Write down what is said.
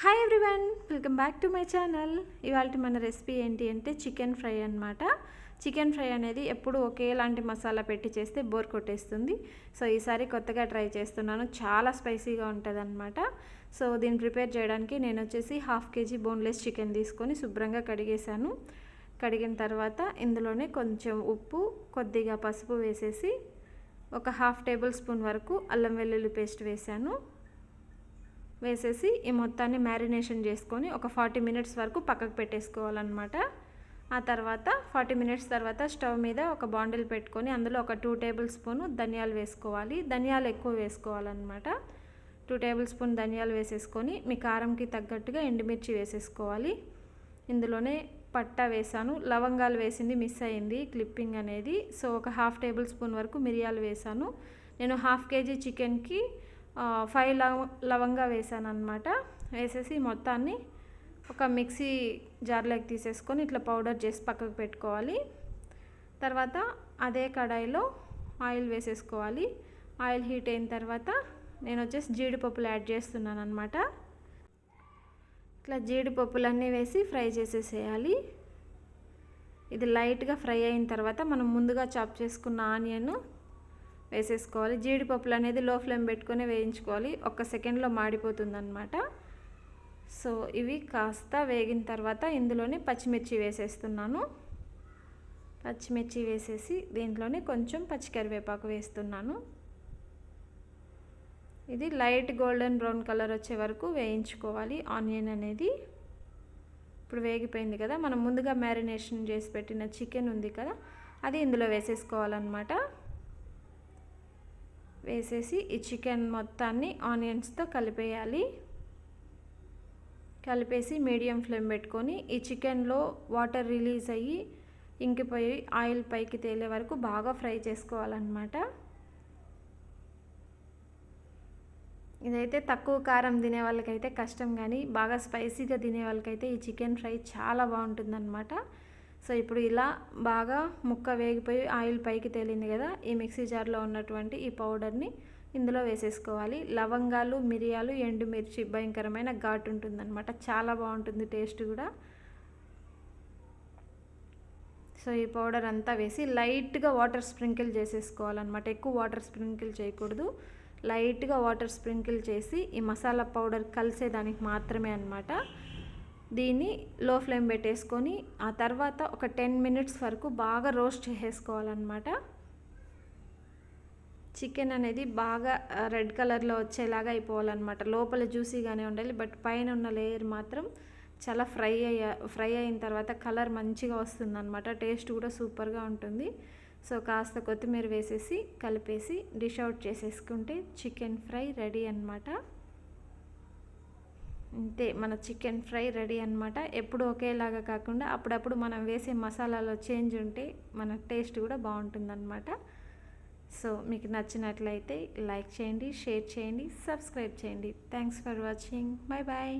Hi everyone welcome back to my channel ఇవాళ మన recipe ఏంటి అంటే చికెన్ ఫ్రై అనమాట చికెన్ ఫ్రై అనేది ఎప్పుడు ఒకేలాంటి మసాలా పెట్టి చేస్తే బోర్ కొట్టేస్తుంది. సో ఈసారి కొత్తగా ట్రై చేస్తున్నాను. చాలా స్పైసీగా ఉంటుంది అనమాట సో దీన్ని ప్రిపేర్ చేయడానికి నేను వచ్చేసి హాఫ్ కేజీ బోన్లెస్ చికెన్ తీసుకొని శుభ్రంగా కడిగేశాను. కడిగిన తర్వాత ఇందులోనే కొంచెం ఉప్పు కొద్దిగా పసుపు వేసేసి ఒక హాఫ్ టేబుల్ స్పూన్ వరకు అల్లం వెల్లుల్లి పేస్ట్ వేశాను. వేసేసి ఈ మొత్తాన్ని మ్యారినేషన్ చేసుకొని ఒక ఫార్టీ మినిట్స్ వరకు పక్కకు పెట్టేసుకోవాలన్నమాట. ఆ తర్వాత ఫార్టీ మినిట్స్ తర్వాత స్టవ్ మీద ఒక బాండిల్ పెట్టుకొని అందులో ఒక టూ టేబుల్ స్పూన్ ధనియాలు వేసుకోవాలి. ధనియాలు ఎక్కువ వేసుకోవాలన్నమాట. టూ టేబుల్ స్పూన్ ధనియాలు వేసేసుకొని మీ కారంకి తగ్గట్టుగా ఎండుమిర్చి వేసేసుకోవాలి. ఇందులోనే పట్టా వేసాను. లవంగాలు వేసింది మిస్ అయింది క్లిప్పింగ్ అనేది. సో ఒక హాఫ్ టేబుల్ స్పూన్ వరకు మిరియాలు వేసాను. నేను హాఫ్ కేజీ చికెన్కి ఫైవ్ లవ లవంగా వేసాను అనమాట వేసేసి మొత్తాన్ని ఒక మిక్సీ జార్లోకి తీసేసుకొని ఇట్లా పౌడర్ చేసి పక్కకు పెట్టుకోవాలి. తర్వాత అదే కడాయిలో ఆయిల్ వేసేసుకోవాలి. ఆయిల్ హీట్ అయిన తర్వాత నేను వచ్చేసి జీడిపప్పులు యాడ్ చేస్తున్నాను అనమాట ఇట్లా జీడిపప్పులన్నీ వేసి ఫ్రై చేసేసేయాలి. ఇది లైట్గా ఫ్రై అయిన తర్వాత మనం ముందుగా చాప్ చేసుకున్న ఆనియన్ వేసేసుకోవాలి. జీడిపప్పులు అనేది లో ఫ్లేమ్ పెట్టుకొని వేయించుకోవాలి. ఒక్క సెకండ్లో మాడిపోతుందనమాట సో ఇవి కాస్త వేగిన తర్వాత ఇందులోనే పచ్చిమిర్చి వేసేస్తున్నాను. పచ్చిమిర్చి వేసేసి దీంట్లోనే కొంచెం పచ్చికరివేపాకు వేస్తున్నాను. ఇది లైట్ గోల్డెన్ బ్రౌన్ కలర్ వచ్చే వరకు వేయించుకోవాలి. ఆనియన్ అనేది ఇప్పుడు వేగిపోయింది కదా మనం ముందుగా మ్యారినేషన్ చేసి పెట్టిన చికెన్ ఉంది కదా అది ఇందులో వేసేసుకోవాలన్నమాట. వేసేసి ఈ చికెన్ మొత్తాన్ని ఆనియన్స్తో కలిపేయాలి. కలిపేసి మీడియం ఫ్లేమ్ పెట్టుకొని ఈ చికెన్లో వాటర్ రిలీజ్ అయ్యి ఇంకిపోయి ఆయిల్ పైకి తేలే వరకు బాగా ఫ్రై చేసుకోవాలన్నమాట. ఇదైతే తక్కువ కారం తినే వాళ్ళకైతే కష్టం కానీ బాగా స్పైసీగా తినే వాళ్ళకైతే ఈ చికెన్ ఫ్రై చాలా బాగుంటుందన్నమాట. సో ఇప్పుడు ఇలా బాగా ముక్క వేగిపోయి ఆయిల్ పైకి తేలింది కదా ఈ మిక్సీ జార్లో ఉన్నటువంటి ఈ పౌడర్ని ఇందులో వేసేసుకోవాలి. లవంగాలు మిరియాలు ఎండుమిర్చి భయంకరమైన ఘాటు ఉంటుందన్నమాట. చాలా బాగుంటుంది టేస్ట్ కూడా. సో ఈ పౌడర్ అంతా వేసి లైట్గా వాటర్ స్ప్రింకిల్ చేసేసుకోవాలన్నమాట. ఎక్కువ వాటర్ స్ప్రింకిల్ చేయకూడదు. లైట్గా వాటర్ స్ప్రింకిల్ చేసి ఈ మసాలా పౌడర్ కలిసేదానికి మాత్రమే అనమాట దీన్ని లో ఫ్లేమ్ పెట్టేసుకొని ఆ తర్వాత ఒక టెన్ మినిట్స్ వరకు బాగా రోస్ట్ చేసేసుకోవాలన్నమాట. చికెన్ అనేది బాగా రెడ్ కలర్లో వచ్చేలాగా అయిపోవాలన్నమాట. లోపల జ్యూసీగానే ఉండాలి బట్ పైన ఉన్న లేయర్ మాత్రం చాలా ఫ్రై అయ్య ఫ్రై అయిన తర్వాత కలర్ మంచిగా వస్తుందన్నమాట. టేస్ట్ కూడా సూపర్గా ఉంటుంది. సో కాస్త కొత్తిమీర వేసేసి కలిపేసి డిష్ అవుట్ చేసేసుకుంటే చికెన్ ఫ్రై రెడీ అనమాట అంతే మన చికెన్ ఫ్రై రెడీ అనమాట ఎప్పుడు ఒకేలాగా కాకుండా అప్పుడప్పుడు మనం వేసే మసాలాలో చేంజ్ ఉంటే మన టేస్ట్ కూడా బాగుంటుందన్నమాట. సో మీకు నచ్చినట్లయితే లైక్ చేయండి షేర్ చేయండి సబ్స్క్రైబ్ చేయండి. Thanks for watching. Bye bye